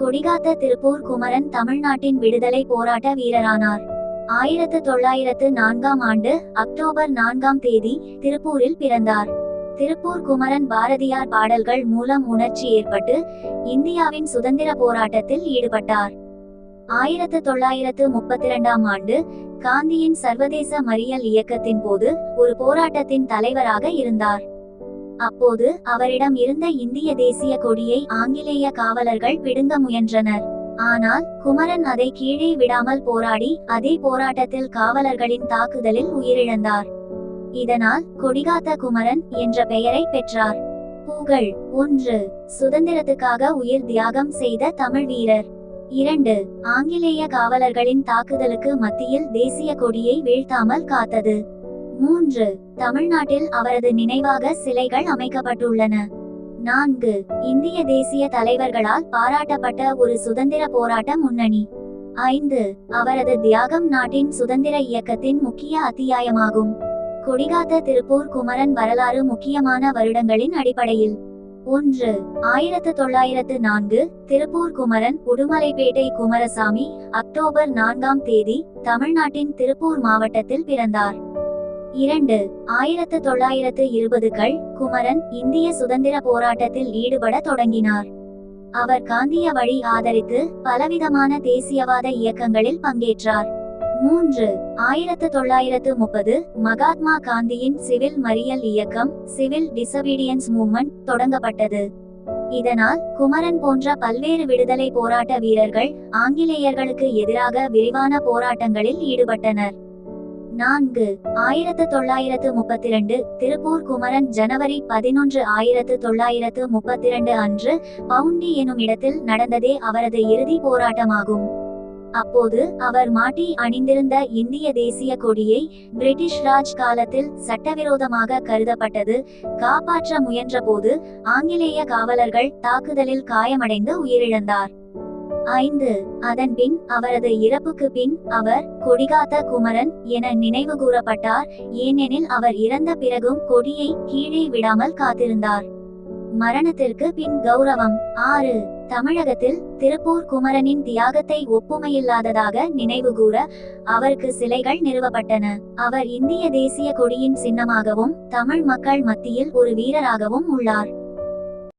கொடிகாத்த திருப்பூர் குமரன் தமிழ்நாட்டின் விடுதலை போராட்ட வீரரானார். ஆயிரத்து தொள்ளாயிரத்து நான்காம் ஆண்டு அக்டோபர் நான்காம் தேதி திருப்பூரில் பிறந்தார். திருப்பூர் குமரன் பாரதியார் பாடல்கள் மூலம் உணர்ச்சி ஏற்பட்டு இந்தியாவின் சுதந்திர போராட்டத்தில் ஈடுபட்டார். ஆயிரத்து தொள்ளாயிரத்து முப்பத்தி இரண்டாம் ஆண்டு காந்தியின் சர்வதேச மறியல் இயக்கத்தின் போது ஒரு போராட்டத்தின் தலைவராக இருந்தார். அப்போது அவரிடம் இருந்த இந்திய தேசிய கொடியை ஆங்கிலேய காவலர்கள் பிடுங்க முயன்றனர். ஆனால் குமரன் அதை கீழே விடாமல் போராடி அதே போராட்டத்தில் காவலர்களின் தாக்குதலில் உயிரிழந்தார். இதனால் கொடிகாத்த குமரன் என்ற பெயரை பெற்றார். புகழ் ஒன்று. சுதந்திரத்துக்காக உயிர் தியாகம் செய்த தமிழ் வீரர். இரண்டு. ஆங்கிலேய காவலர்களின் தாக்குதலுக்கு மத்தியில் தேசிய கொடியை வீழ்த்தாமல் காத்தது. மூன்று தமிழ்நாட்டில் அவரது நினைவாக சிலைகள் அமைக்கப்பட்டுள்ளன. நான்கு இந்திய தேசிய தலைவர்களால் பாராட்டப்பட்ட ஒரு சுதந்திர போராட்ட முன்னணி. ஐந்து அவரது தியாகம் நாட்டின் சுதந்திர இயக்கத்தின் முக்கிய அத்தியாயமாகும். கொடிகாத்த திருப்பூர் குமரன் வரலாறு முக்கியமான வருடங்களின் அடிப்படையில். ஒன்று ஆயிரத்து தொள்ளாயிரத்து நான்கு திருப்பூர் குமரன் உடுமலைப்பேட்டை குமரசாமி அக்டோபர் நான்காம் தேதி தமிழ்நாட்டின் திருப்பூர் மாவட்டத்தில் பிறந்தார். இரண்டு ஆயிரத்து தொள்ளாயிரத்து இருபதுகள் குமரன் இந்திய சுதந்திர போராட்டத்தில் ஈடுபட தொடங்கினார். அவர் காந்திய வழி ஆதரித்து பலவிதமான தேசியவாத இயக்கங்களில் பங்கேற்றார். மூன்று ஆயிரத்து தொள்ளாயிரத்து முப்பது மகாத்மா காந்தியின் சிவில் மறியல் இயக்கம் சிவில் டிசபீடியன்ஸ் மூவ்மெண்ட் தொடங்கப்பட்டது. இதனால் குமரன் போன்ற பல்வேறு விடுதலை போராட்ட வீரர்கள் ஆங்கிலேயர்களுக்கு எதிராக விரிவான போராட்டங்களில் ஈடுபட்டனர். நான்கு ஆயிரத்து தொள்ளாயிரத்து முப்பத்தி ரெண்டு திருப்பூர் குமரன் ஜனவரி பதினொன்று ஆயிரத்து தொள்ளாயிரத்து முப்பத்தி ரெண்டு அன்று பவுண்டி எனும் இடத்தில் நடந்ததே அவரது இறுதி போராட்டமாகும். அப்போது அவர் மாட்டி அணிந்திருந்த இந்திய தேசிய கொடியை பிரிட்டிஷ் ராஜ் காலத்தில் சட்டவிரோதமாக கருதப்பட்டது காப்பாற்ற முயன்றபோது ஆங்கிலேய காவலர்கள் தாக்குதலில் காயமடைந்து உயிரிழந்தார். ஐந்து. அதன் பின் அவரது இறப்புக்கு பின் அவர் கொடிகாத்த குமரன் என நினைவு கூறப்பட்டார் ஏனெனில் அவர் இறந்த பிறகும் கொடியை கீழே விடாமல் காத்திருந்தார். மரணத்திற்கு பின் கௌரவம். ஆறு. தமிழகத்தில் திருப்பூர் குமரனின் தியாகத்தை ஒப்புமையில்லாததாக நினைவுகூர அவருக்கு சிலைகள் நிறுவப்பட்டன. அவர் இந்திய தேசிய கொடியின் சின்னமாகவும் தமிழ் மக்கள் மத்தியில் ஒரு வீரராகவும் உள்ளார்.